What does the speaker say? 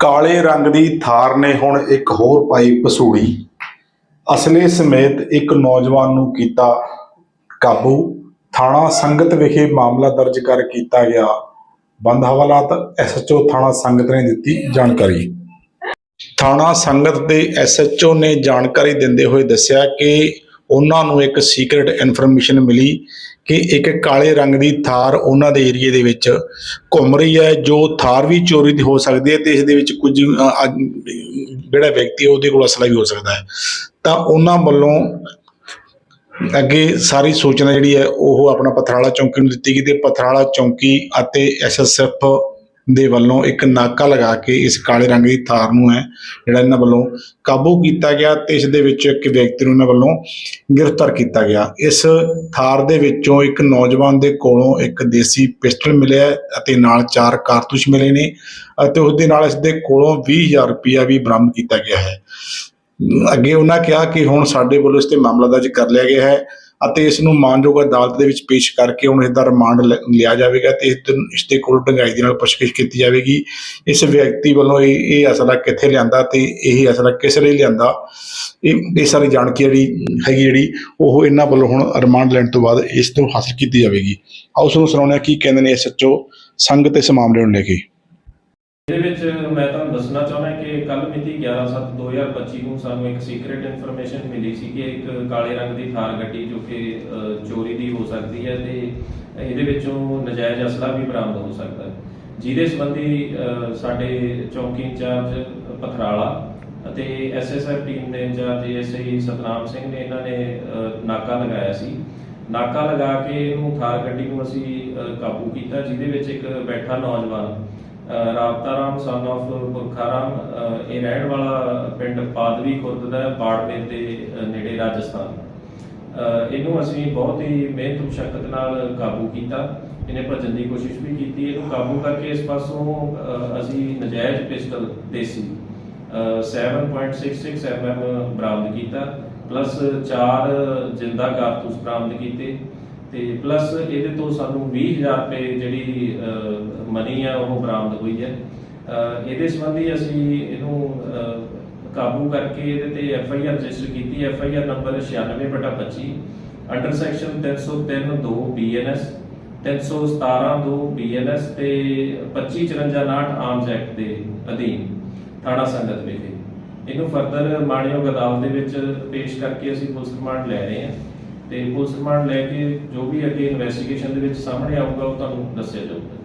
ਕਾਲੇ ਰੰਗ ਦੀ ਥਾਰ ਨੇ ਹੁਣ ਇੱਕ ਹੋਰ ਪਾਈ ਪਸੂੜੀ। ਅਸਲੇ ਸਮੇਤ ਇੱਕ ਨੌਜਵਾਨ ਨੂੰ ਕੀਤਾ ਕਾਬੂ। ਥਾਣਾ ਸੰਗਤ ਵਿਖੇ ਮਾਮਲਾ ਦਰਜ ਕਰ ਕੀਤਾ ਗਿਆ। ਬੰਦ ਹਵਾਲਾਤ ਐਸਐਚਓ ਥਾਣਾ ਸੰਗਤ ਨੇ ਦਿੱਤੀ ਜਾਣਕਾਰੀ। ਥਾਣਾ ਸੰਗਤ ਦੇ ਐਸਐਚਓ ਨੇ ਜਾਣਕਾਰੀ ਦਿੰਦੇ ਹੋਏ ਦੱਸਿਆ ਕਿ ਉਹਨਾਂ ਨੂੰ ਇੱਕ ਸੀਕ੍ਰੀਟ ਇਨਫੋਰਮੇਸ਼ਨ ਮਿਲੀ ਕਿ ਇੱਕ ਕਾਲੇ ਰੰਗ ਦੀ ਥਾਰ ਉਹਨਾਂ ਦੇ ਏਰੀਏ ਦੇ ਵਿੱਚ ਘੁੰਮ ਰਹੀ ਹੈ, ਜੋ ਥਾਰ ਵੀ ਚੋਰੀ ਦੀ ਹੋ ਸਕਦੀ ਹੈ ਤੇ ਇਸ ਦੇ ਵਿੱਚ ਕੁਝ ਜਿਹੜਾ ਵਿਅਕਤੀ ਉਹਦੇ ਕੋਲ ਅਸਲਾ ਵੀ ਹੋ ਸਕਦਾ ਹੈ। ਤਾਂ ਉਹਨਾਂ ਵੱਲੋਂ ਅੱਗੇ ਸਾਰੀ ਸੂਚਨਾ ਜਿਹੜੀ ਹੈ, ਉਹ ਆਪਣਾ ਪਥਰਾਲਾ ਚੌਂਕੀ ਨੂੰ ਦਿੱਤੀ ਗਈ ਤੇ ਪਥਰਾਲਾ ਚੌਂਕੀ ਅਤੇ ਐਸਐਸਐਫ ਦੇ ਵੱਲੋਂ ਇੱਕ ਨਾਕਾ ਲਗਾ ਕੇ ਇਸ ਕਾਲੇ ਰੰਗ ਦੀ ਥਾਰ ਨੂੰ ਹੈ, ਜਿਹੜਾ ਇਹਨਾਂ ਵੱਲੋਂ ਕਾਬੂ ਕੀਤਾ ਗਿਆ ਤੇ ਇਸ ਦੇ ਵਿੱਚ ਇੱਕ ਵਿਅਕਤੀ ਨੂੰ ਇਹਨਾਂ ਵੱਲੋਂ ਗ੍ਰਿਫਤਾਰ ਕੀਤਾ ਗਿਆ। ਇਸ ਥਾਰ ਦੇ ਵਿੱਚੋਂ ਇੱਕ ਨੌਜਵਾਨ ਦੇ ਕੋਲੋਂ ਇੱਕ ਦੇਸੀ ਪਿਸਟਲ ਮਿਲਿਆ ਅਤੇ ਨਾਲ ਚਾਰ ਕਾਰਤੂਸ ਮਿਲੇ ਨੇ ਅਤੇ ਉਸ ਦੇ ਨਾਲ ਇਸ ਦੇ ਕੋਲੋਂ 20000 ਰੁਪਇਆ ਵੀ ਬਰਾਮਦ ਕੀਤਾ ਗਿਆ ਹੈ। ਅੱਗੇ ਉਹਨਾਂ ਕਿਹਾ ਕਿ ਹੁਣ ਸਾਡੇ ਵੱਲੋਂ ਇਸ ਤੇ ਮਾਮਲਾ ਦਰਜ ਕਰ ਲਿਆ ਗਿਆ ਹੈ। ਅਤੇ ਇਸ ਨੂੰ ਮਾਨਯੋਗ ਅਦਾਲਤ ਦੇ ਵਿੱਚ ਪੇਸ਼ ਕਰਕੇ ਹੁਣ ਇਸ ਦਾ ਰਿਮਾਂਡ ਲ- ਲਿਆ ਜਾਵੇਗਾ ਤੇ ਇਸ ਦਿਨ ਇਸ ਦੇ ਕੋਲ ਡੰਗਾਈ ਦੇ ਨਾਲ ਪੁੱਛਗਿੱਛ ਕੀਤੀ ਜਾਵੇਗੀ। ਇਸ ਵਿਅਕਤੀ ਵੱਲੋਂ ਇਹ ਇਹ ਅਸਲਾ ਕਿੱਥੇ ਲਿਆਂਦਾ ਤੇ ਇਹ ਅਸਲਾ ਕਿਸ ਲਈ ਲਿਆਂਦਾ? ਇਹ ਇਹ ਸਾਰੀ ਜਾਣਕਾਰੀ ਜਿਹੜੀ ਹੈਗੀ ਜਿਹੜੀ, ਉਹ ਇਹਨਾਂ ਵੱਲੋਂ ਹੁਣ ਰਿਮਾਂਡ ਲੈਣ ਤੋਂ ਬਾਅਦ ਇਸ ਤੋਂ ਹਾਸਲ ਕੀਤੀ ਜਾਵੇਗੀ। ਆਓ ਉਸ ਨੂੰ ਸੁਣਾਉਂਦੇ ਹਾਂ ਕੀ ਕਹਿੰਦੇ ਨੇ ਐਸਐਚਓ ਸੰਗਤ ਇਸ ਮਾਮਲੇ ਨੂੰ ਲੈ ਕੇ। ਇਹਦੇ ਵਿੱਚ ਮੈਂ ਤੁਹਾਨੂੰ ਦੱਸਣਾ ਚਾਹੁੰਦਾ ਕਿ ਕੱਲ ਮਿਤੀ 11/7/2025 ਨੂੰ ਸਾਨੂੰ ਇੱਕ ਸੀਕ੍ਰੀਟ ਇਨਫੋਰਮੇਸ਼ਨ ਮਿਲੀ ਸੀ ਕਿ ਇੱਕ ਕਾਲੇ ਰੰਗ ਦੀ ਥਾਰ ਗੱਡੀ ਜੋ ਕਿ ਚੋਰੀ ਦੀ ਹੋ ਸਕਦੀ ਹੈ ਤੇ ਇਹਦੇ ਵਿੱਚੋਂ ਨਜਾਇਜ਼ ਅਸਲਾ ਵੀ ਬਰਾਮਦ ਹੋ ਸਕਦਾ ਹੈ। ਜਿਹਦੇ ਸੰਬੰਧੀ ਸਾਡੇ ਚੌਂਕੀ ਇੰਚਾਰਜ ਪਥਰਾਲਾ ਅਤੇ ਐਸਐਸਐਫ ਟੀਮ ਦੇ ਇੰਚਾਰਜ ਐਸਆਈ ਸਤਨਾਮ ਸਿੰਘ ਨੇ ਇਹਨਾਂ ਨੇ ਨਾਕਾ ਲਗਾਇਆ ਸੀ। ਨਾਕਾ ਲਗਾ ਕੇ ਇਹਨੂੰ ਥਾਰ ਗੱਡੀ ਨੂੰ ਅਸੀਂ ਕਾਬੂ ਕੀਤਾ, ਜਿਹਦੇ ਵਿੱਚ ਇੱਕ ਬੈਠਾ ਨੌਜਵਾਨ ਰਾਮ ਸਨ of ਪੁਰਖਾ ਇਹ ਰਹਿਣ ਵਾਲਾ ਪਿੰਡ ਪਾਦਵੀ ਖੁਰਦ ਦਾ ਹੈ, ਦੇ ਨੇੜੇ ਰਾਜਸਥਾਨ। ਇਹਨੂੰ ਅਸੀਂ ਬਹੁਤ ਹੀ ਮਿਹਨਤ ਮੁਸ਼ਕਲ ਨਾਲ ਕਾਬੂ ਕੀਤਾ। ਇਹਨੇ ਭੱਜਣ ਦੀ ਕੋਸ਼ਿਸ਼ ਵੀ ਕੀਤੀ। ਇਹਨੂੰ ਕਾਬੂ ਕਰਕੇ ਇਸ ਪਾਸੋਂ ਅਸੀਂ ਨਜਾਇਜ਼ ਪਿਸਟਲ ਦੇਸੀ 7.66 mm ਬਰਾਮਦ ਕੀਤਾ। ਪਲੱਸ 4 ਜਿੰਦਾ ਕਾਰਤੂਸ ਬਰਾਮਦ ਕੀਤੇ। ਤੇ ਪਲੱਸ ਇਹਦੇ ਤੋਂ ਸਾਨੂੰ 20000 ਰੁਪਏ ਜਿਹੜੀ ਮਨੀ ਆ ਉਹ ਬਰਾਮਦ ਹੋਈ ਹੈ। ਅ, ਇਹਦੇ ਸੰਬੰਧੀ ਅਸੀਂ ਇਹਨੂੰ ਕਾਬੂ ਕਰਕੇ ਇਹਦੇ ਤੇ ਐਫ ਆਈ ਆਰ ਰਜਿਸਟਰ ਕੀਤੀ। F I R number 96/25 under section 303 2 BNS 317 2 BNS ਤੇ 2554 ਆਰਮਸ ਐਕਟ ਦੇ ਅਧੀਨ ਥਾਣਾ ਸੰਗਤ ਵਿਖੇ। ਇਹਨੂੰ ਫਰਦਰ ਮਾਣਯੋਗ ਅਦਾਲਤ ਦੇ ਵਿੱਚ ਪੇਸ਼ ਕਰਕੇ ਅਸੀਂ ਪੁਲਿਸ ਰਿਮਾਂਡ ਲੈ ਰਹੇ ਹਾਂ। ਤੇ ਪੁਲਿਸ ਰਿਮਾਂਡ ਲੈ ਕੇ ਜੋ ਵੀ ਅੱਗੇ ਇਨਵੈਸਟੀਗੇਸ਼ਨ ਦੇ ਵਿੱਚ ਸਾਹਮਣੇ ਆਊਗਾ, ਉਹ ਤੁਹਾਨੂੰ ਦੱਸਿਆ ਜਾਊਗਾ।